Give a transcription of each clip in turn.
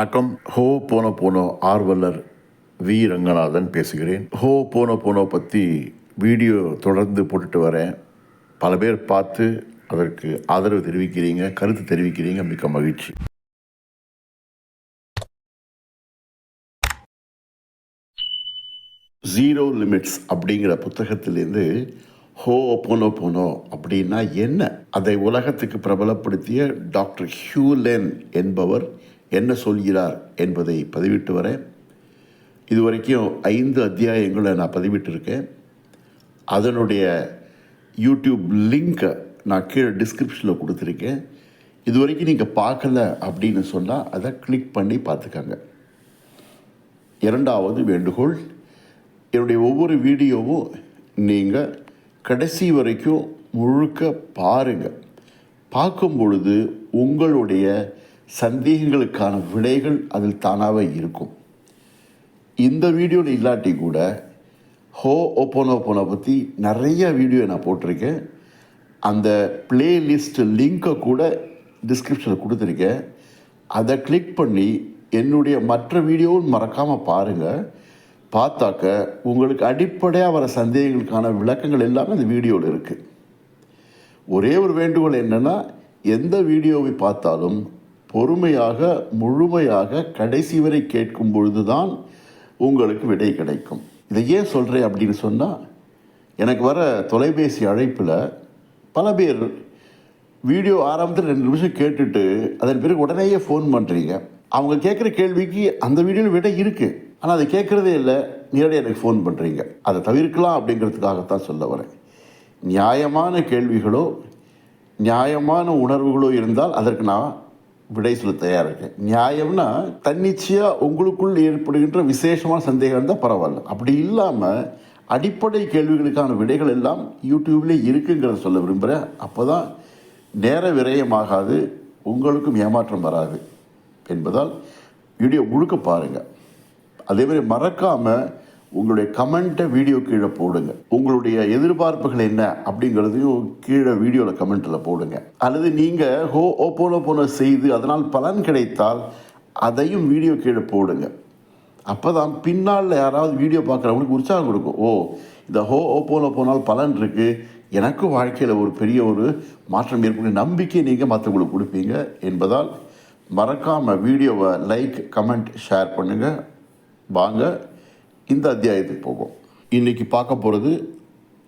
வணக்கம். ஹோ போனோ போனோ ஆர்வலர் வி. ரங்கநாதன் பேசுகிறேன். ஹோ போனோ போனோ பற்றி வீடியோ தொடர்ந்து போட்டுட்டு வரேன். பல பேர் பார்த்து அதற்கு ஆதரவு தெரிவிக்கிறீங்க கருத்து தெரிவிக்கிறீங்க மிக்க மகிழ்ச்சி. ஜீரோ லிமிட்ஸ் அப்படிங்கிற புத்தகத்திலேருந்து ஹோ போனோ போனோ அப்படின்னா என்ன? அதை உலகத்துக்கு பிரபலப்படுத்திய டாக்டர் ஹியூலென் என்பவர் என்ன சொல்கிறார் என்பதை பதிவிட்டு வரேன். இதுவரைக்கும் ஐந்து அத்தியாயங்களை நான் பதிவிட்டிருக்கேன். அதனுடைய யூடியூப் லிங்க்கை நான் கீழே டிஸ்கிரிப்ஷனில் கொடுத்துருக்கேன். இது வரைக்கும் நீங்கள் பார்க்கல அப்படின்னு சொன்னால் அதை கிளிக் பண்ணி பார்த்துக்கங்க. இரண்டாவது வேண்டுகோள் என்னுடைய ஒவ்வொரு வீடியோவும் நீங்கள் கடைசி வரைக்கும் முழுக்க பாருங்கள் பார்க்கும் பொழுது உங்களுடைய சந்தேகங்களுக்கான விடைகள் அதில் தானாகவே இருக்கும். இந்த வீடியோவில் இல்லாட்டி கூட ஹோ ஓப்போனோ போனை பற்றி நிறைய வீடியோ நான் போட்டிருக்கேன். அந்த பிளேலிஸ்ட் லிங்க்கை கூட டிஸ்கிரிப்ஷனில் கொடுத்துருக்கேன். அதை கிளிக் பண்ணி என்னுடைய மற்ற வீடியோவும் மறக்காமல் பாருங்கள் பார்த்தாக்க உங்களுக்கு அடிப்படையாக வர சந்தேகங்களுக்கான விளக்கங்கள் எல்லாமே அந்த வீடியோவில் இருக்குது ஒரே ஒரு வேண்டுகோள் என்னென்னா எந்த வீடியோவை பார்த்தாலும் பொறுமையாக முழுமையாக கடைசி வரை கேட்கும் பொழுது தான் உங்களுக்கு விடை கிடைக்கும். இதை ஏன் சொல்கிறேன் அப்படின்னு சொன்னால் எனக்கு வர தொலைபேசி அழைப்பில் பல பேர் வீடியோ ஆரம்பத்தில் ரெண்டு நிமிஷம் கேட்டுட்டு அதன் பிறகு உடனேயே ஃபோன் பண்ணுறீங்க அவங்க கேட்குற கேள்விக்கு அந்த வீடியோவில் விடை இருக்குது ஆனால் அதை கேட்குறதே இல்லை நேரடியாக எனக்கு ஃபோன் பண்ணுறீங்க அதை தவிர்க்கலாம் அப்படிங்கிறதுக்காகத்தான் சொல்ல வரேன். நியாயமான கேள்விகளோ நியாயமான உணர்வுகளோ இருந்தால் அதற்கு நான் விடை சொல்ல தயாராக இருக்கேன். நியாயம்னா தன்னிச்சையாக உங்களுக்குள் ஏற்படுகின்ற விசேஷமான சந்தேகம் இருந்தால் பரவாயில்ல. அப்படி இல்லாமல் அடிப்படை கேள்விகளுக்கான விடைகள் எல்லாம் யூடியூப்லேயே இருக்குங்கிறத சொல்ல விரும்புகிறேன் அப்போ தான் நேர விரயமாகாது உங்களுக்கும் ஏமாற்றம் வராது என்பதால் வீடியோ முழுக்க பாருங்கள் அதே மாதிரி மறக்காமல் உங்களுடைய கமெண்ட்டை வீடியோ கீழே போடுங்க. உங்களுடைய எதிர்பார்ப்புகள் என்ன அப்படிங்கிறதையும் கீழே வீடியோவில் கமெண்ட்டில் போடுங்க. அல்லது நீங்கள் ஹோ ஓப்போனோ போன செய்து அதனால் பலன் கிடைத்தால் அதையும் வீடியோ கீழே போடுங்க. அப்போ தான் பின்னால் யாராவது வீடியோ பார்க்குறவங்களுக்கு உற்சாகம் கொடுக்கும். ஓ இந்த ஹோ ஓப்போனோ போனால் பலன் இருக்குது எனக்கும் வாழ்க்கையில் ஒரு பெரிய ஒரு மாற்றம் ஏற்படும். நம்பிக்கை நீங்கள் மற்றவங்களுக்கு கொடுப்பீங்க என்பதால் மறக்காமல் வீடியோவை லைக் கமெண்ட் ஷேர் பண்ணுங்கள் வாங்க இந்த அத்தியாயத்துக்கு போகும் இன்றைக்கி பார்க்க போகிறது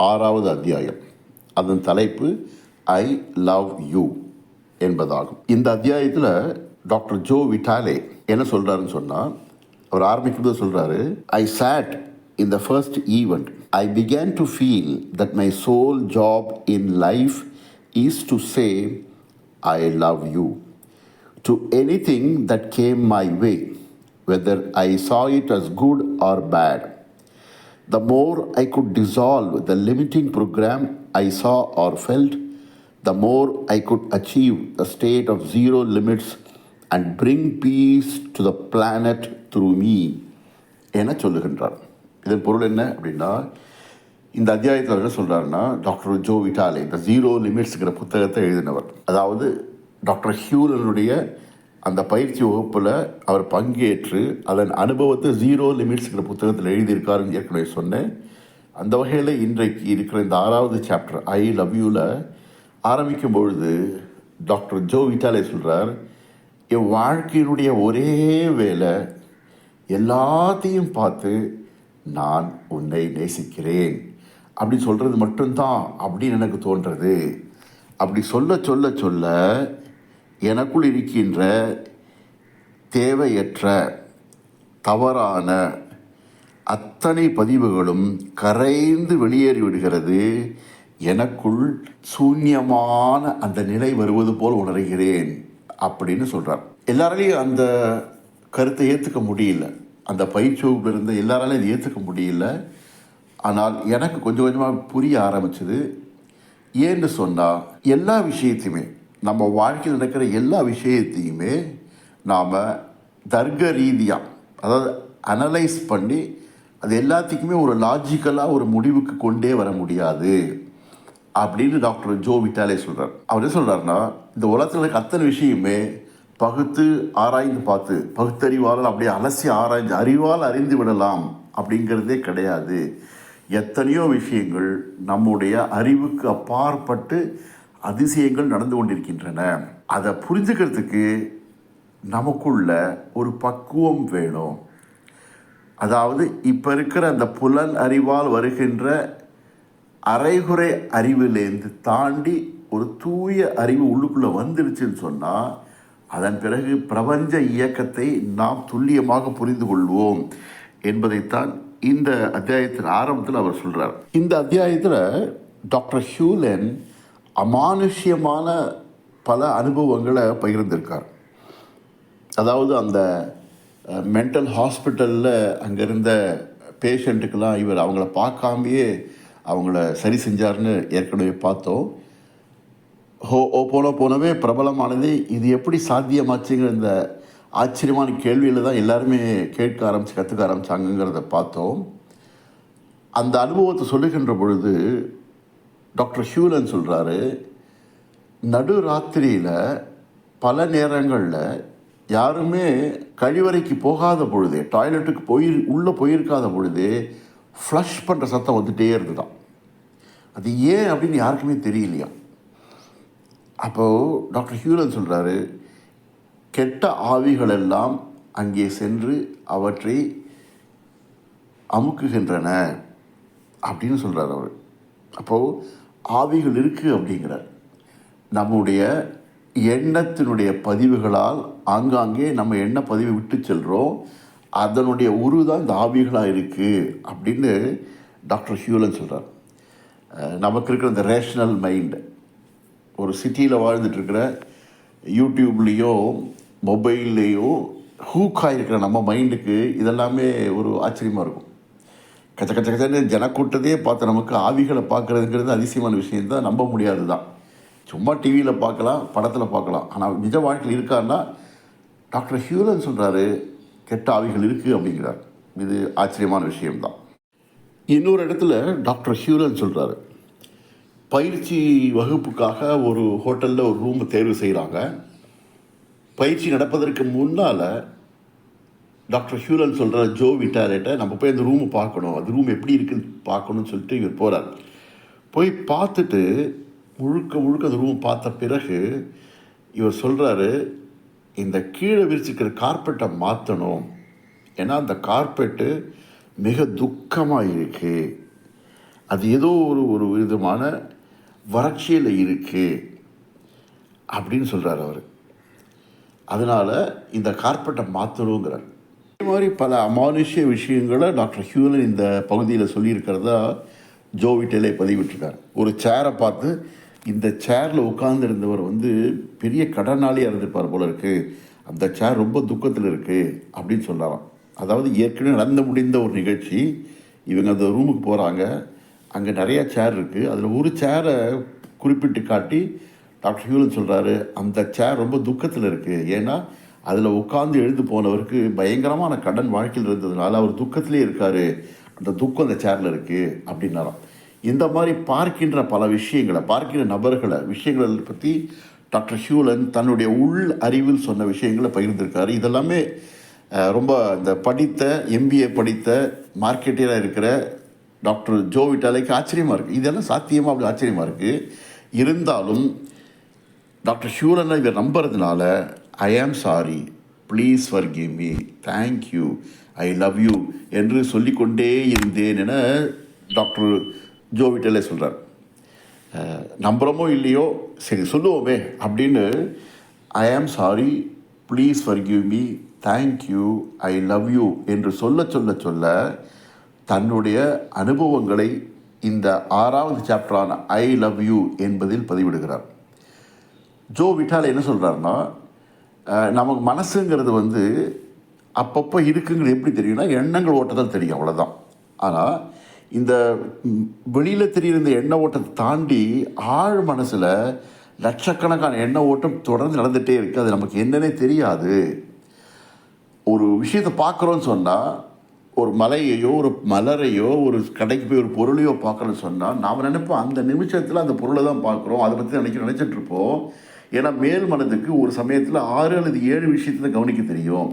ஆறாவது அத்தியாயம். அதன் தலைப்பு ஐ லவ் யூ என்பதாகும். இந்த அத்தியாயத்தில் டாக்டர் ஜோ விட்டாலே என்ன சொல்கிறாருன்னு சொன்னால் அவர் ஆரம்பிக்கும்போது சொல்கிறாரு I said in the first event I began to feel that my sole job in life is to say I love you to anything that came my way whether I saw it as good or bad. The more I could dissolve the limiting program I saw or felt, the more I could achieve a state of zero limits and bring peace to the planet through me. என சொல்லுகின்றார் இதன் பொருள் என்ன அப்படின்னா இந்த அத்தியாயத்தில் என்ன சொல்கிறாருன்னா டாக்டர் ஜோ விட்டாலே இந்த ஜீரோ லிமிட்ஸுங்கிற புத்தகத்தை எழுதினவர் அதாவது டாக்டர் ஹியூலனுடைய அந்த பயிற்சி வகுப்பில் அவர் பங்கேற்று அதன் அனுபவத்தை ஜீரோ லிமிட்ஸ்ங்கிற புத்தகத்தில் எழுதியிருக்காருன்னு ஏற்கனவே சொன்னேன். அந்த வகையில் இன்றைக்கு இருக்கிற இந்த ஆறாவது சாப்டர் ஐ லவ் யூவில் ஆரம்பிக்கும் பொழுது டாக்டர் ஜோ விட்டாலே சொல்கிறார் என் வாழ்க்கையினுடைய ஒரே வேலை எல்லாத்தையும் பார்த்து நான் உன்னை நேசிக்கிறேன். அப்படி சொல்கிறது மட்டும்தான் அப்படின்னு எனக்கு தோன்றது. அப்படி சொல்ல சொல்ல சொல்ல எனக்குள் இருக்கின்ற தேவையற்ற தவறான அத்தனை பதிவுகளும் கரைந்து வெளியேறி விடுகிறது. எனக்குள் சூன்யமான அந்த நிலை வருவது போல் உணர்கிறேன் அப்படின்னு சொல்கிறார் எல்லாராலையும் அந்த கருத்தை ஏற்றுக்க முடியல. அந்த பயிற்சி இருந்த எல்லாராலையும் அதை ஏற்றுக்க முடியல. ஆனால் எனக்கு கொஞ்சம் கொஞ்சமாக புரிய ஆரம்பிச்சது. ஏன்னு சொன்னால் எல்லா விஷயத்தையுமே நம்ம வாழ்க்கையில் நடக்கிற எல்லா விஷயத்தையுமே நாம் தர்க்க ரீதியாக அதாவது அனலைஸ் பண்ணி அது எல்லாத்துக்குமே ஒரு லாஜிக்கலாக ஒரு முடிவுக்கு கொண்டே வர முடியாது அப்படின்னு டாக்டர் ஜோ விட்டாலே சொல்கிறார் அவர் என்ன சொல்கிறாருன்னா இந்த உலகத்தில் இருக்க அத்தனை விஷயமே பகுத்து ஆராய்ந்து பார்த்து பகுத்தறிவாளர் அப்படியே அலசி ஆராய்ந்து அறிவால் அறிந்து விடலாம் அப்படிங்கிறதே கிடையாது. எத்தனையோ விஷயங்கள் நம்முடைய அறிவுக்கு அப்பாற்பட்டு அதிசயங்கள் நடந்து கொண்டிருக்கின்றன. அதை புரிஞ்சுக்கிறதுக்கு நமக்குள்ள ஒரு பக்குவம் வேணும். அதாவது இப்போ இருக்கிற அந்த புலன் அறிவால் வருகின்ற அரைகுறை அறிவிலேருந்து தாண்டி ஒரு தூய அறிவு உள்ளுக்குள்ளே வந்துடுச்சுன்னு சொன்னால் அதன் பிறகு பிரபஞ்ச இயக்கத்தை நாம் துல்லியமாக புரிந்து கொள்வோம் என்பதைத்தான் இந்த அத்தியாயத்தின் ஆரம்பத்தில் அவர் சொல்கிறார் இந்த அத்தியாயத்தில் டாக்டர் ஹியூலன் அமானுஷ்யமான பல அனுபவங்களை பகிர்ந்திருக்கார். அதாவது அந்த மென்டல் ஹாஸ்பிட்டலில் அங்கே இருந்த பேஷண்ட்டுக்கெல்லாம் இவர் அவங்கள பார்க்காமையே அவங்கள சரி செஞ்சார்னு ஏற்கனவே பார்த்தோம். ஹோ ஓ போன போனவே பிரபலமானது. இது எப்படி சாத்தியமாச்சுங்கிற இந்த ஆச்சரியமான கேள்வியில் தான் எல்லாருமே கேட்க ஆரம்பித்து கற்றுக்க ஆரம்பித்தாங்கங்கிறத பார்த்தோம். அந்த அனுபவத்தை சொல்லுகின்ற பொழுது டாக்டர் ஹியூலன் சொல்கிறாரு நடு ராத்திரியில் பல நேரங்களில் யாருமே கழிவறைக்கு போகாத பொழுதே டாய்லெட்டுக்கு போய் உள்ளே போயிருக்காத பொழுதே ஃப்ளஷ் பண்ணுற சத்தம் வந்துகிட்டே இருந்துதான். அது ஏன் அப்படின்னு யாருக்குமே தெரியலையா? அப்போது டாக்டர் ஹியூலன் சொல்கிறாரு கெட்ட ஆவிகளெல்லாம் அங்கே சென்று அவற்றை அமுக்குகின்றன அப்படின்னு சொல்கிறார் அவர். அப்போது ஆவிகள் இருக்குது அப்படிங்கிறார். நம்முடைய எண்ணத்தினுடைய பதிவுகளால் ஆங்காங்கே நம்ம எண்ண பதிவு விட்டு செல்கிறோம் அதனுடைய உரு தான் இந்த ஆவிகளாக இருக்குது அப்படின்னு டாக்டர் ஹியூலன் சொல்கிறார் நமக்கு இருக்கிற இந்த ரேஷ்னல் மைண்டு ஒரு சிட்டியில் வாழ்ந்துட்டுருக்கிற யூடியூப்லேயோ மொபைல்லேயோ ஹூக்காக இருக்கிற நம்ம மைண்டுக்கு இதெல்லாமே ஒரு ஆச்சரியமாக இருக்கும். கச்ச கச்ச கச்சன்னு ஜனக்கூட்டத்தையே பார்த்து நமக்கு ஆவிகளை பார்க்குறதுங்கிறது அதிசயமான விஷயம். தான் நம்ப முடியாது தான் சும்மா டிவியில் பார்க்கலாம் படத்தில் பார்க்கலாம். ஆனால் நிஜ வாழ்க்கையில் இருக்காருன்னா டாக்டர் ஹியூலன் சொல்கிறாரு கெட்ட ஆவிகள் இருக்குது அப்படிங்கிறார். இது ஆச்சரியமான விஷயம்தான். இன்னொரு இடத்துல டாக்டர் ஹியூலன் சொல்கிறாரு பயிற்சி வகுப்புக்காக ஒரு ஹோட்டலில் ஒரு ரூம் தேர்வு செய்கிறாங்க பயிற்சி நடப்பதற்கு முன்னால் டாக்டர் ஹியூலன் சொல்கிற ஜோ விட்டாரேட்ட நம்ம போய் அந்த ரூமை பார்க்கணும். அது ரூம் எப்படி இருக்குன்னு பார்க்கணும்னு சொல்லிட்டு இவர் போகிறார் போய் பார்த்துட்டு முழுக்க முழுக்க அந்த ரூம் பார்த்த பிறகு இவர் சொல்கிறாரு இந்த கீழே விரிச்சிக்கிற கார்பெட்டை மாற்றணும் ஏன்னா அந்த கார்பெட்டு மிக துக்கமாக இருக்குது அது ஏதோ ஒரு ஒரு விதமான வறட்சியில் இருக்குது அப்படின்னு சொல்கிறார் அவர். அதனால் இந்த கார்பெட்டை மாற்றணுங்கிறார் இதே மாதிரி பல அமானுஷ்ய விஷயங்களை டாக்டர் ஹியூலன் இந்த பகுதியில் சொல்லியிருக்கிறதா ஜோ விட்டேலே பதிவிட்டிருக்கார். ஒரு சேரை பார்த்து இந்த சேரில் உட்கார்ந்துருந்தவர் வந்து பெரிய கடனாளியாக இருந்திருப்பார் போல இருக்குது அந்த சேர் ரொம்ப துக்கத்தில் இருக்குது அப்படின்னு சொல்லலாம் அதாவது ஏற்கனவே நடந்து முடிந்த ஒரு நிகழ்ச்சி இவங்க அந்த ரூமுக்கு போகிறாங்க அங்கே நிறைய சேர் இருக்குது அதில் ஒரு சேரை குறிப்பிட்டு காட்டி டாக்டர் ஹியூலன் சொல்கிறாரு அந்த சேர் ரொம்ப துக்கத்தில் இருக்குது ஏன்னா அதில் உட்காந்து எழுந்து போனவருக்கு பயங்கரமான கடன் வாழ்க்கையில் இருந்ததுனால அவர் துக்கத்திலே இருக்கார். அந்த துக்கம் அந்த சேரில் இருக்குது அப்படின்னாராம். இந்த மாதிரி பார்க்கின்ற பல விஷயங்களை பார்க்கின்ற நபர்களை விஷயங்களை பற்றி டாக்டர் ஹியூலன் தன்னுடைய உள் அறிவில் சொன்ன விஷயங்களை பகிர்ந்திருக்காரு. இதெல்லாமே ரொம்ப இந்த படித்த எம்பிஏ படித்த மார்க்கெட்டியராக இருக்கிற டாக்டர் ஜோ விட்டாலைக்கு ஆச்சரியமாக இருக்குது இதெல்லாம் சாத்தியமாக அப்படி ஆச்சரியமாக இருக்குது இருந்தாலும் டாக்டர் ஷூலனை இவர் நம்புறதுனால I am sorry please forgive me thank you I love you என்று சொல்லிக்கொண்டே இருந்தேன் என டாக்டர் ஜோவிட்டலே சொல்கிறார் நம்புகிறோமோ இல்லையோ? சரி சொல்லுவோமே அப்படின்னு I am sorry please forgive me thank you I love you என்று சொல்ல சொல்ல சொல்ல தன்னுடைய அனுபவங்களை இந்த ஆறாவது சாப்டரான ஐ லவ் யூ என்பதில் பதிவிடுகிறார். ஜோ விட்டால் என்ன சொல்கிறாருன்னா நமக்கு மனசுங்கிறது வந்து அப்பப்போ இருக்குங்கிறது எப்படி தெரியும்னா எண்ணங்கள் ஓட்டத்தில் தெரியும் அவ்வளோதான் ஆனால் இந்த வெளியில் தெரியிற இந்த எண்ண ஓட்டத்தை தாண்டி ஆழ் மனசில் லட்சக்கணக்கான எண்ண ஓட்டம் தொடர்ந்து நடந்துகிட்டே இருக்குது அது நமக்கு என்னன்னே தெரியாது. ஒரு விஷயத்தை பார்க்குறோன்னு சொன்னால் ஒரு மலையையோ ஒரு மலரையோ ஒரு கடைக்கு போய் ஒரு பொருளையோ பார்க்குறோன்னு சொன்னால் நாம் நினைப்போம் அந்த நிமிஷத்தில் அந்த பொருளை தான் பார்க்குறோம். அதை பற்றி நினைக்க நினச்சிட்ருப்போம் ஏன்னா மேல் மனதுக்கு ஒரு சமயத்தில் ஆறு அல்லது ஏழு விஷயத்தை கவனிக்க தெரியும்.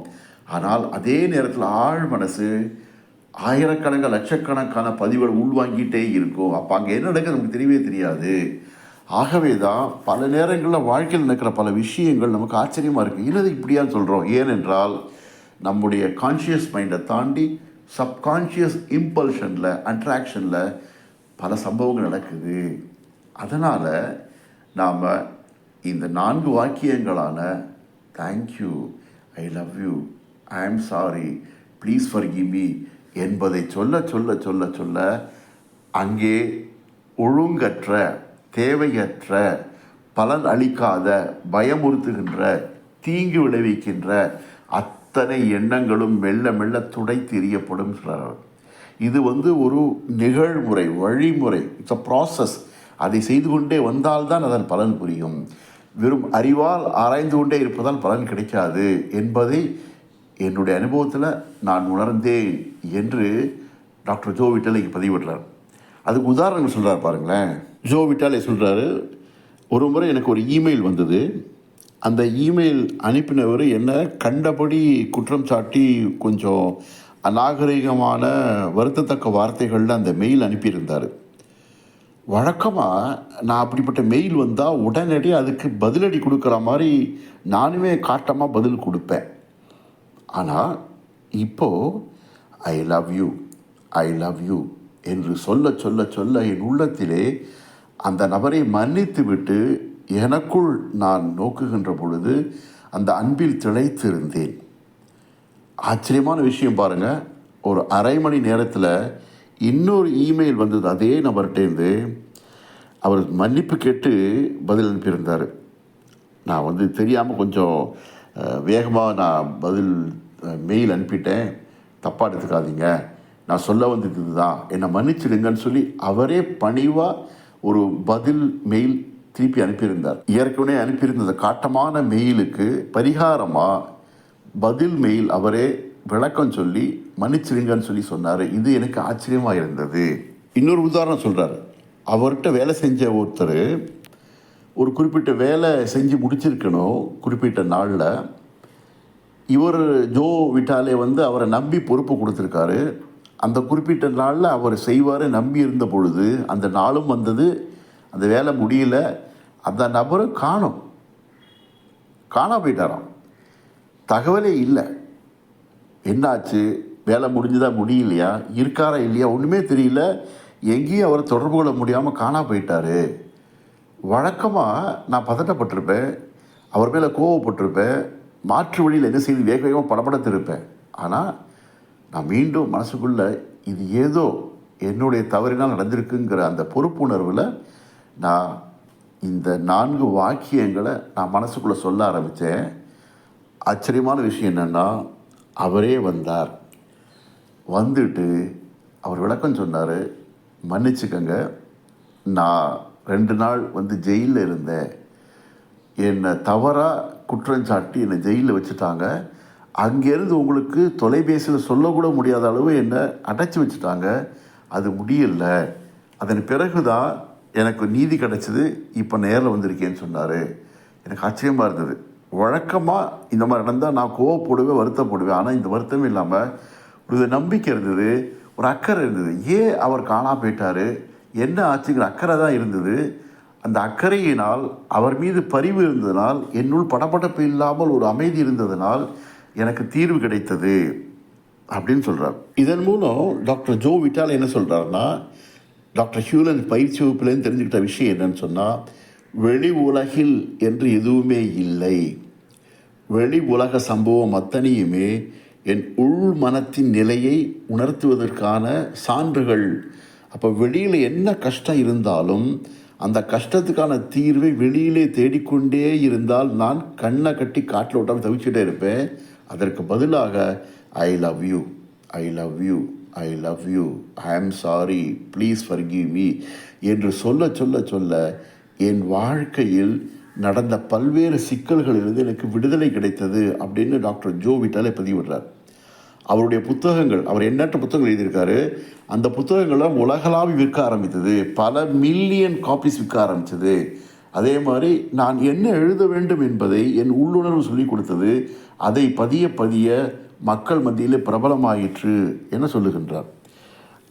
ஆனால் அதே நேரத்தில் ஆழ் மனசு ஆயிரக்கணக்கான லட்சக்கணக்கான பதிவுகள் உள்வாங்கிட்டே இருக்கும். அப்போ அங்கே என்ன நடக்குது நமக்கு தெரியவே தெரியாது. ஆகவே தான் பல நேரங்களில் வாழ்க்கையில் நடக்கிற பல விஷயங்கள் நமக்கு ஆச்சரியமாக இருக்குது என்னது இப்படியான்னு சொல்கிறோம் ஏனென்றால் நம்முடைய கான்ஷியஸ் மைண்டை தாண்டி சப்கான்ஷியஸ் இம்பல்ஷனில் அட்ராக்ஷனில் பல சம்பவங்கள் நடக்குது. அதனால் நாம் இந்த நான்கு வாக்கியங்களான thank you I love you I am sorry please per me என்பதை சொல்ல சொல்ல சொல்ல சொல்ல அங்கே ஒழுங்கற்ற தேவையற்ற பலன் அளிக்காத பயமுறுத்துகின்ற தீங்கு விளைவிக்கின்ற அத்தனை எண்ணங்களும் மெல்ல மெல்ல துடைத்து எறியப்படும் இது வந்து ஒரு நிகழ்முறை வழிமுறை. இட்ஸ் அ ப்ராசஸ் அதை செய்து கொண்டே வந்தால்தான் அதன் பலன் புரியும். வெறும் அறிவால் ஆராய்ந்து கொண்டே இருப்பதால் பலன் கிடைக்காது என்பதை என்னுடைய அனுபவத்தில் நான் உணர்ந்தேன் என்று டாக்டர் ஜோ விட்டல் இங்கே பதிவிடுறார். அதுக்கு உதாரணங்கள் சொல்கிறார் பாருங்களேன். ஜோ விட்டாலே சொல்கிறாரு ஒரு முறை எனக்கு ஒரு இமெயில் வந்தது. அந்த இமெயில் அனுப்பினவர் என்னை கண்டபடி குற்றம் சாட்டி கொஞ்சம் அநாகரிகமான வருத்தத்தக்க வார்த்தைகளில் அந்த மெயில் அனுப்பியிருந்தார். வழக்கமாக நான் அப்படிப்பட்ட மெயில் வந்தால் உடனடி அதுக்கு பதிலடி கொடுக்குற மாதிரி நானுமே காட்டமாக பதில் கொடுப்பேன். ஆனால் இப்போது I love you I love you என்று சொல்ல சொல்ல சொல்ல என் உள்ளத்திலே அந்த நபரை மன்னித்து விட்டு எனக்குள் நான் நோக்குகின்ற பொழுது அந்த அன்பில் திளைத்திருந்தேன். ஆச்சரியமான விஷயம் பாருங்கள் ஒரு அரை மணி நேரத்தில் இன்னொரு இமெயில் வந்தது. அதே நபர்கிட்டேருந்து அவர் மன்னிப்பு கேட்டு பதில் அனுப்பியிருந்தார். நான் வந்து தெரியாமல் கொஞ்சம் வேகமாக நான் பதில் மெயில் அனுப்பிட்டேன். தப்பாக எடுத்துக்காதீங்க. நான் சொல்ல வந்தது இதுதான் என்னை மன்னிச்சிடுங்கன்னு சொல்லி அவரே பணிவாக ஒரு பதில் மெயில் திருப்பி அனுப்பியிருந்தார். ஏற்கனவே அனுப்பியிருந்த காட்டமான மெயிலுக்கு பரிகாரமாக பதில் மெயில் அவரே விளக்கம் சொல்லி மன்னிச்சிருங்கன்னு சொல்லி சொன்னார். இது எனக்கு ஆச்சரியமாக இருந்தது. இன்னொரு உதாரணம் சொல்கிறார் அவர்கிட்ட வேலை செஞ்ச ஒருத்தர் ஒரு குறிப்பிட்ட வேலை செஞ்சு முடிச்சிருக்கணும் குறிப்பிட்ட நாளில். இவர் ஜோ விட்டாலே வந்து அவரை நம்பி பொறுப்பு கொடுத்துருக்காரு. அந்த குறிப்பிட்ட நாளில் அவர் செய்வார் நம்பி இருந்த பொழுது அந்த நாளும் வந்தது. அந்த வேலை முடியல. அந்த நபரும் காணும். காணா போயிட்டாராம். தகவலே இல்லை. என்னாச்சு? வேலை முடிஞ்சுதா முடியலையா? இருக்காரா இல்லையா? ஒன்றுமே தெரியல. எங்கேயும் அவரை தொடர்பு கொள்ள முடியாமல் காணா போயிட்டார். வழக்கமாக நான் பதட்டப்பட்டிருப்பேன். அவர் மேலே கோவப்பட்டிருப்பேன். மாற்று வழியில் என்ன செய்து வேக வேகமாக படபடத்திருப்பேன் ஆனால் நான் மீண்டும் மனசுக்குள்ளே இது ஏதோ என்னுடைய தவறினால் நடந்திருக்குங்கிற அந்த பொறுப்புணர்வில் நான் இந்த நான்கு வாக்கியங்களை நான் மனசுக்குள்ளே சொல்ல ஆரம்பித்தேன் ஆச்சரியமான விஷயம் என்னென்னா அவரே வந்தார். வந்துட்டு அவர் விளக்கம் சொன்னார் மன்னிச்சுக்கங்க நான் ரெண்டு நாள் வந்து ஜெயிலில் இருந்தேன். என்னை தவறாக குற்றம் சாட்டி என்னை ஜெயிலில் வச்சுட்டாங்க. அங்கேருந்து உங்களுக்கு தொலைபேசியில் சொல்லக்கூட முடியாத அளவு என்னை அடைச்சி வச்சுட்டாங்க. அது முடியலை. அதன் பிறகு தான் எனக்கு நீதி கிடச்சிது. இப்போ நேரில் வந்திருக்கேன்னு சொன்னார். எனக்கு ஆச்சரியமாக இருந்தது. வழக்கமாக இந்த மாதிரி நடந்தால் நான் கோவப்படுவேன் வருத்தப்படுவேன். ஆனால் இந்த வருத்தம் இல்லாமல் ஒரு நம்பிக்கை இருந்தது ஒரு அக்கறை இருந்தது. ஏன் அவர் காணா போயிட்டாரு? என்ன ஆச்சுங்கிற அக்கறை தான் இருந்தது. அந்த அக்கறையினால் அவர் மீது பரிவு இருந்ததினால் என்னுள் படபடப்பு இல்லாமல் ஒரு அமைதி இருந்ததனால் எனக்கு தீர்வு கிடைத்தது அப்படின்னு சொல்கிறார் இதன் மூலம் டாக்டர் ஜோ விட்டால் என்ன சொல்கிறாருன்னா டாக்டர் ஹியூலன் பயிற்சி வகுப்புலேருந்து தெரிஞ்சுக்கிட்ட விஷயம் என்னன்னு சொன்னால் வெளி உலகில் என்று எதுவுமே இல்லை. வெளி உலக சம்பவம் அத்தனையுமே என் உள் மனத்தின் நிலையை உணர்த்துவதற்கான சான்றுகள். அப்போ வெளியில் என்ன கஷ்டம் இருந்தாலும் அந்த கஷ்டத்துக்கான தீர்வை வெளியிலே தேடிக்கொண்டே இருந்தால் நான் கண்ணை கட்டி காட்டில் விட்டாமல் தவிச்சுட்டே இருப்பேன். அதற்கு பதிலாக I love you I love you I love you I am sorry please forgive me என்று சொல்ல சொல்ல சொல்ல என் வாழ்க்கையில் நடந்த பல்வேறு சிக்கல்களிலிருந்து எனக்கு விடுதலை கிடைத்தது அப்படின்னு டாக்டர் ஜோ விட்டாலே பதிவிடுறார். அவருடைய புத்தகங்கள் அவர் எண்ணற்ற புத்தகங்கள் எழுதியிருக்காரு. அந்த புத்தகங்கள்லாம் உலகளாவி விற்க ஆரம்பித்தது. பல மில்லியன் காப்பீஸ் விற்க ஆரம்பித்தது. அதே மாதிரி நான் என்ன எழுத வேண்டும் என்பதை என் உள்ளுணர்வு சொல்லிக் கொடுத்தது. அதை பதிய பதிய மக்கள் மத்தியில் பிரபலமாயிற்று என சொல்லுகின்றார்.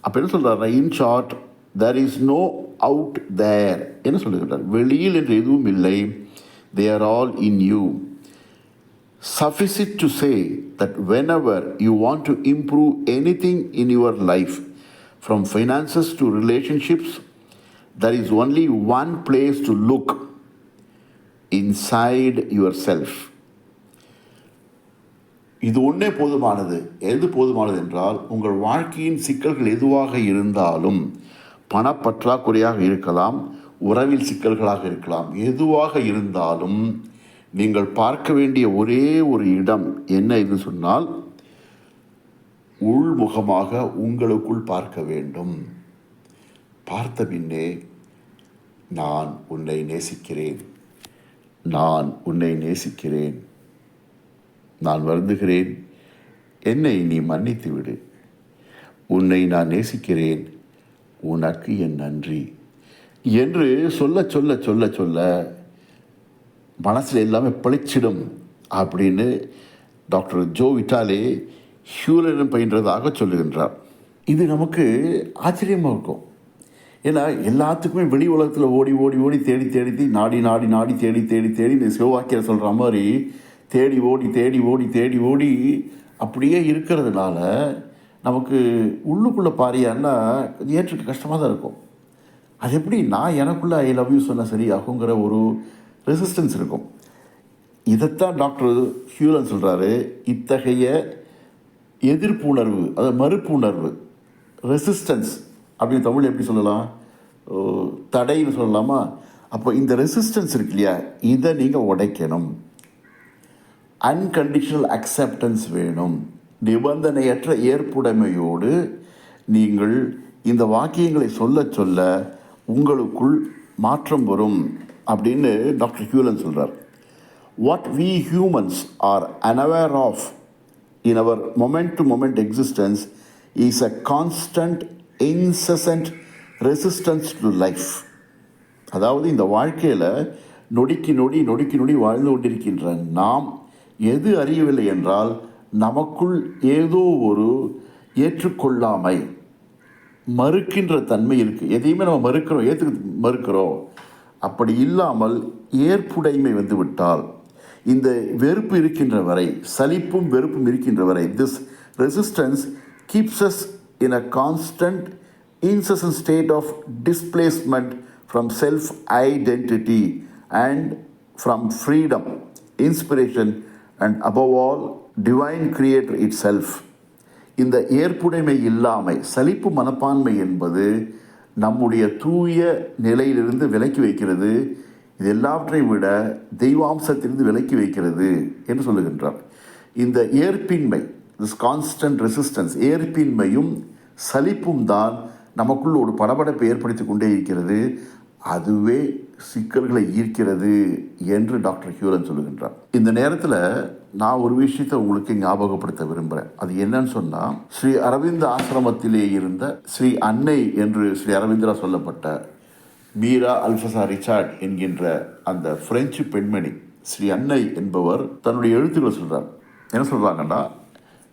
அப்போ என்ன சொல்கிறார் in short there is no out there என்ன சொல்லுகிறார் வெளியில் என்று எதுவும் இல்லை they are all in you suffice it to say that whenever you want to improve anything in your life from finances to relationships there is only one place to look inside yourself இது ஒன்றே போதுமானது எது போதுமானது என்றால் உங்கள் வாழ்க்கையின் சிக்கல்கள் எதுவாக இருந்தாலும் பணப்பற்றாக்குறையாக இருக்கலாம் உறவில் சிக்கல்களாக இருக்கலாம். எதுவாக இருந்தாலும் நீங்கள் பார்க்க வேண்டிய ஒரே ஒரு இடம் என்ன என்று சொன்னால் உள்முகமாக உங்களுக்குள் பார்க்க வேண்டும். பார்த்த பின்னே நான் உன்னை நேசிக்கிறேன். நான் உன்னை நேசிக்கிறேன். நான் வருந்துகிறேன். என்னை நீ மன்னித்து விடு உன்னை நான் நேசிக்கிறேன். உனக்கு என் நன்றி. என்று சொல்ல சொல்ல சொல்ல சொல்ல மனசில் எல்லாமே பளிச்சிடும் அப்படின்னு டாக்டர் ஜோ விட்டாலே ஹியூலன் பயின்றதாக சொல்லுகின்றார். இது நமக்கு ஆச்சரியமாக இருக்கும். ஏன்னா எல்லாத்துக்குமே வெளி உலகத்தில் ஓடி ஓடி ஓடி தேடி தேடி தேடி நாடி நாடி நாடி தேடி தேடி தேடி இந்த சிவவாக்கியர் சொல்கிற மாதிரி தேடி ஓடி தேடி ஓடி தேடி ஓடி அப்படியே இருக்கிறதுனால நமக்கு உள்ளுக்குள்ளே பாரியான்னா கொஞ்சம் ஏற்றுக்க கஷ்டமாக தான் இருக்கும். அது எப்படி? நான் எனக்குள்ளே ஐ லவ் யூ சொன்னால் சரியாகுங்கிற ஒரு ரெசிஸ்டன்ஸ் இருக்கும். இதைத்தான் டாக்டர் ஹியூலன் சொல்கிறாரு இத்தகைய எதிர்ப்பு உணர்வு அதாவது மறுப்பு உணர்வு ரெசிஸ்டன்ஸ் அப்படின்னு தமிழ் எப்படி சொல்லலாம்? தடைன்னு சொல்லலாமா? அப்போ இந்த ரெசிஸ்டன்ஸ் இருக்கு இல்லையா? இதை நீங்கள் உடைக்கணும். அன்கண்டிஷனல் அக்செப்டன்ஸ் வேணும். நிபந்தனையற்ற ஏற்புடைமையோடு நீங்கள் இந்த வாக்கியங்களை சொல்ல சொல்ல உங்களுக்குள் மாற்றம் வரும் அப்படின்னு டாக்டர் ஹியூலன் சொல்கிறார் what we humans are unaware of in our moment to moment existence is a constant incessant resistance to life அதாவது இந்த வாழ்க்கையில் நொடிக்கு நொடி நொடிக்கு நொடி வாழ்ந்து கொண்டிருக்கின்ற நாம் எது அறியவில்லை என்றால் நமக்குள் ஏதோ ஒரு ஏற்றுக்கொள்ளாமை மறுக்கின்ற தன்மை இருக்குது எதையுமே நம்ம மறுக்கிறோம் ஏற்றுக்க மறுக்கிறோம். அப்படி இல்லாமல் ஏற்புடைமை வந்துவிட்டால் இந்த வெறுப்பு இருக்கின்ற வரை சலிப்பும் வெறுப்பும் இருக்கின்ற வரை this resistance keeps us in a constant incessant state of displacement from self identity and from freedom, inspiration, and above all, divine creator itself இந்த ஏற்புடைமை இல்லாமை சலிப்பு மனப்பான்மை என்பது நம்முடைய தூய நிலையிலிருந்து விலக்கி வைக்கிறது. இது எல்லாவற்றையும் விட தெய்வாம்சத்திலிருந்து விலக்கி வைக்கிறது என்று சொல்லுகின்றார். இந்த ஏற்பின்மை திஸ் கான்ஸ்டன்ட் ரெசிஸ்டன்ஸ் ஏற்பின்மையும் சலிப்பும் தான் நமக்குள் ஒரு படபடப்பை ஏற்படுத்தி கொண்டே இருக்கிறது. அதுவே சிக்கல்களை ஈர்க்கிறது என்று டாக்டர் ஹியூரன் சொல்லுகின்றார். இந்த நேரத்தில் நான் ஒரு விஷயத்தை உங்களுக்கு ஞாபகப்படுத்த விரும்புகிறேன் அது என்னன்னு சொன்னால் ஸ்ரீ அரவிந்த ஆசிரமத்திலே இருந்த ஸ்ரீ அன்னை என்று ஸ்ரீ அரவிந்தரா சொல்லப்பட்ட மீரா அல்ஃபசா ரிச்சார்ட் என்கின்ற அந்த பிரெஞ்சு பெண்மணி ஸ்ரீ அன்னை என்பவர் தன்னுடைய எழுத்துக்களை சொல்கிறார் என்ன சொல்கிறாங்கன்னா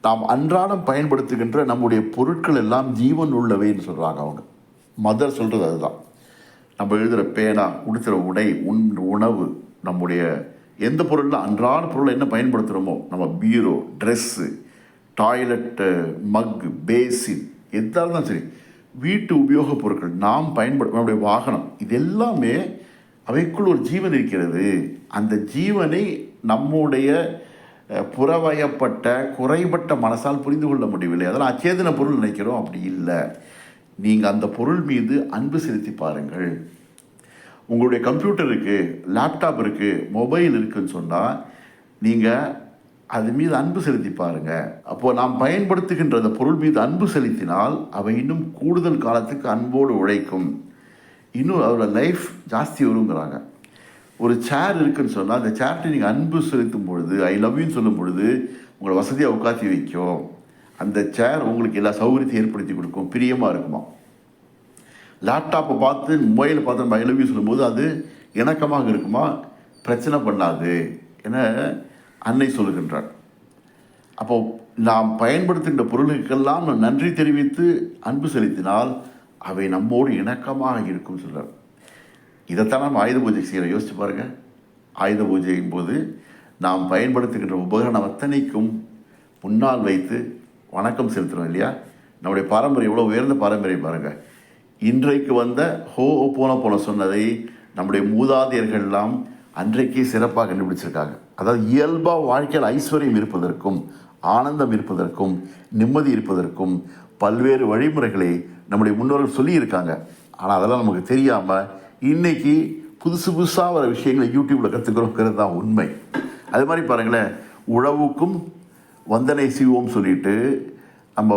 நாம் அன்றாடம் பயன்படுத்துகின்ற நம்முடைய பொருட்கள் எல்லாம் ஜீவன் உள்ளவைன்னு சொல்கிறாங்க அவங்க. மதர் சொல்கிறது அதுதான். நம்ம எழுதுகிற பேனா உடுத்துகிற உடை உண் உணவு நம்முடைய எந்த பொருள்லாம் அன்றாட பொருளை என்ன பயன்படுத்துகிறோமோ நம்ம bureau dress toilet mug basin எதாக இருந்தாலும் சரி வீட்டு உபயோகப் பொருட்கள் நாம் பயன்படு நம்முடைய வாகனம் இது எல்லாமே அவைக்குள் ஒரு ஜீவன் இருக்கிறது. அந்த ஜீவனை நம்முடைய புறவயப்பட்ட குறைபட்ட மனசால் புரிந்து கொள்ள முடியவில்லை. அதெல்லாம் அச்சேதன பொருள் நினைக்கிறோம். அப்படி இல்லை. நீங்கள் அந்த பொருள் மீது அன்பு செலுத்தி பாருங்கள். உங்களுடைய கம்ப்யூட்டர் இருக்குது லேப்டாப் இருக்குது மொபைல் இருக்குதுன்னு சொன்னால் நீங்கள் அது மீது அன்பு செலுத்தி பாருங்கள் அப்போது நாம் பயன்படுத்துகின்ற அந்த பொருள் மீது அன்பு செலுத்தினால் அவை இன்னும் கூடுதல் காலத்துக்கு அன்போடு உழைக்கும். இன்னும் அதோட லைஃப் ஜாஸ்தி வருங்கிறாங்க. ஒரு சேர் இருக்குதுன்னு சொன்னால் அந்த சேர்ட்டை நீங்கள் அன்பு செலுத்தும் பொழுது ஐ லவ் யூன்னு சொல்லும் பொழுது உங்களை வசதியாக உட்காத்தி வைக்கும். அந்த சேர் உங்களுக்கு எல்லா சௌகரியத்தையும் ஏற்படுத்தி கொடுக்கும். பிரியமாக இருக்குமா? லேப்டாப்பை பார்த்து மொபைலை பார்த்து நம்ம எழுவி சொல்லும்போது அது இணக்கமாக இருக்குமா? பிரச்சனை பண்ணாது என அன்னை சொல்கின்றார் அப்போ நாம் பயன்படுத்துகின்ற பொருளுக்கெல்லாம் நாம் நன்றி தெரிவித்து அன்பு செலுத்தினால் அவை நம்மோடு இணக்கமாக இருக்கும் சொல்கிறார் இதைத்தான் நம்ம ஆயுத பூஜை செய்கிறோம் யோசிச்சு பாருங்க. ஆயுத பூஜையின் போது நாம் பயன்படுத்துகின்ற உபகரணம் அத்தனைக்கும் முன்னால் வைத்து வணக்கம் செலுத்துகிறோம் இல்லையா? நம்முடைய பாரம்பரியம் இவ்வளோ உயர்ந்த பாரம்பரியம் பாருங்கள் இன்றைக்கு வந்த ஹோ போன போல சொன்னதை நம்முடைய மூதாதையர்கள்லாம் அன்றைக்கே சிறப்பாக கண்டுபிடிச்சிருக்காங்க. அதாவது இயல்பாக வாழ்க்கையில் ஐஸ்வர்யம் இருப்பதற்கும் ஆனந்தம் இருப்பதற்கும் நிம்மதி இருப்பதற்கும் பல்வேறு வழிமுறைகளை நம்முடைய முன்னோர்கள் சொல்லியிருக்காங்க. ஆனால் அதெல்லாம் நமக்கு தெரியாமல் இன்றைக்கி புதுசு புதுசாக வர விஷயங்களை யூடியூப்பில் கற்றுக்கிறோங்கிறது தான் உண்மை. அது மாதிரி பாருங்களேன் உழவுக்கும் வந்தனை செய்வோம் சொல்லிட்டு நம்ம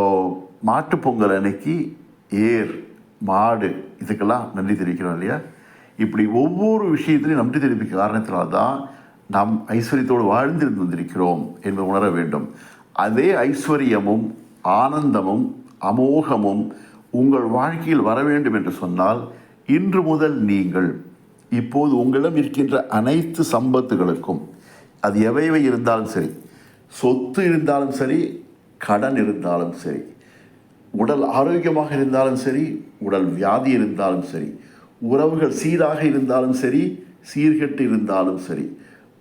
மாட்டு பொங்கல் அன்னைக்கு ஏர் மாடு இதுக்கெல்லாம் நன்றி தெரிவிக்கிறோம் இல்லையா? இப்படி ஒவ்வொரு விஷயத்திலையும் நன்றி தெரிவிக்க காரணத்தினால்தான் நாம் ஐஸ்வர்யத்தோடு வாழ்ந்திருந்து வந்திருக்கிறோம் என்பதை உணர வேண்டும். அதே ஐஸ்வர்யமும் ஆனந்தமும் அமோகமும் உங்கள் வாழ்க்கையில் வர வேண்டும் என்று சொன்னால் இன்று முதல் நீங்கள் இப்போது உங்களிடம் இருக்கின்ற அனைத்து சம்பத்துகளுக்கும் அது எவையவை இருந்தாலும் சரி சொத்து இருந்தாலும் சரி கடன் இருந்தாலும் சரி உடல் ஆரோக்கியமாக இருந்தாலும் சரி உடல் வியாதி இருந்தாலும் சரி உறவுகள் சீராக இருந்தாலும் சரி சீர்கெட்டு இருந்தாலும் சரி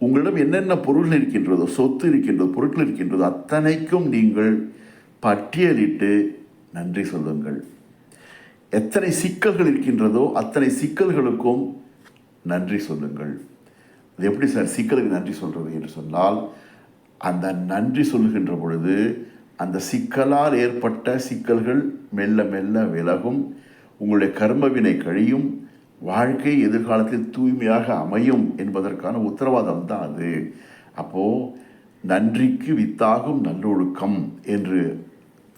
உங்களிடம் என்னென்ன பொருள் இருக்கின்றதோ சொத்து இருக்கின்றதோ பொருட்கள் இருக்கின்றதோ அத்தனைக்கும் நீங்கள் பட்டியலிட்டு நன்றி சொல்லுங்கள். எத்தனை சிக்கல்கள் இருக்கின்றதோ அத்தனை சிக்கல்களுக்கும் நன்றி சொல்லுங்கள். அது எப்படி சார் சிக்கலுக்கு நன்றி சொல்கிறது என்று சொன்னால் அந்த நன்றி சொல்லுகின்ற பொழுது அந்த சிக்கலால் ஏற்பட்ட சிக்கல்கள் மெல்ல மெல்ல விலகும். உங்களுடைய கர்மவினை கழியும். வாழ்க்கை எதிர்காலத்தில் தூய்மையாக அமையும் என்பதற்கான உத்தரவாதம் தான் அது. அப்போது நன்றிக்கு வித்தாகும் நல்லொழுக்கம் என்று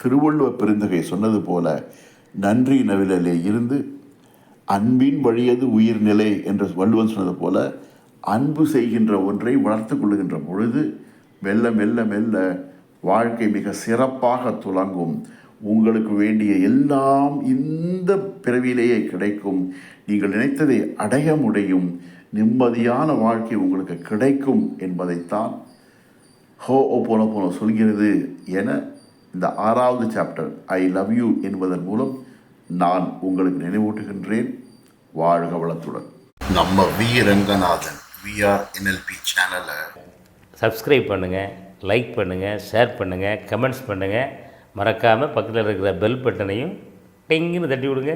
திருவள்ளுவர் பெருந்தகை சொன்னது போல நன்றி நவிலே இருந்து அன்பின் வழியது உயிர்நிலை என்று வள்ளுவன் சொன்னது போல அன்பு செய்கின்ற ஒன்றை வளர்த்து கொள்ளுகின்ற பொழுது மெல்ல மெல்ல மெல்ல வாழ்க்கை மிக சிறப்பாக துலங்கும் உங்களுக்கு வேண்டிய எல்லாம் இந்த பிறவியிலேயே கிடைக்கும். நீங்கள் நினைத்ததை அடைய முடியும். நிம்மதியான வாழ்க்கை உங்களுக்கு கிடைக்கும் என்பதைத்தான் ஹோ போன போன சொல்கிறது என இந்த ஆறாவது சாப்டர் ஐ லவ் யூ என்பதன் மூலம் நான் உங்களுக்கு நினைவூட்டுகின்றேன். வாழ்க வளத்துடன். நம்ம வி. ரங்கநாதன் விஆர் என்எல்பி சேனலை சப்ஸ்கிரைப் பண்ணுங்கள் லைக் பண்ணுங்கள் ஷேர் பண்ணுங்கள் கமெண்ட்ஸ் பண்ணுங்கள் மறக்காமல் பக்கத்தில் இருக்கிற பெல் பட்டனையும் டிங்குன்னு தட்டி விடுங்க.